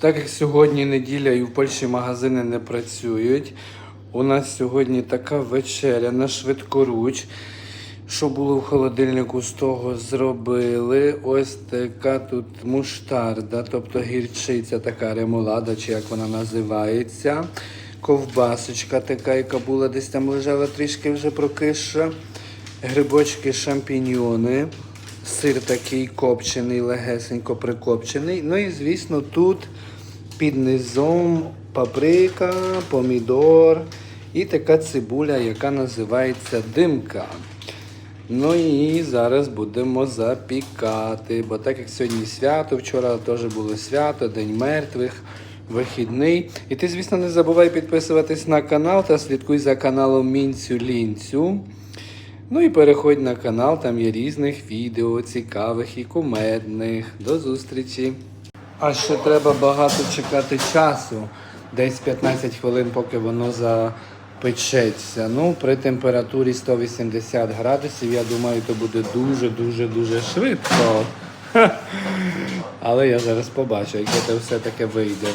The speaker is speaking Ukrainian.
Так як сьогодні неділя і в Польщі магазини не працюють, у нас сьогодні така вечеря на швидкоруч. Що було в холодильнику, з того зробили. Ось така тут муштарда, тобто гірчиця, така ремолада, чи як вона називається. Ковбасочка така, яка була десь там лежала трішки вже прокисша. Грибочки, шампіньйони, сир такий копчений, легесенько прикопчений. Ну і звісно, тут під низом паприка, помідор і така цибуля, яка називається димка. Ну і зараз будемо запікати, бо так як сьогодні свято, вчора теж було свято, День мертвих, вихідний. І ти, звісно, не забувай підписуватись на канал та слідкуй за каналом Мінцю Лінцю. Ну і переходь на канал, там є різних відео, цікавих і кумедних. До зустрічі! А ще треба багато чекати часу, десь 15 хвилин, поки воно запечеться. Ну, при температурі 180 градусів, я думаю, то буде дуже-дуже дуже швидко. Але я зараз побачу, яке це все таке вийде.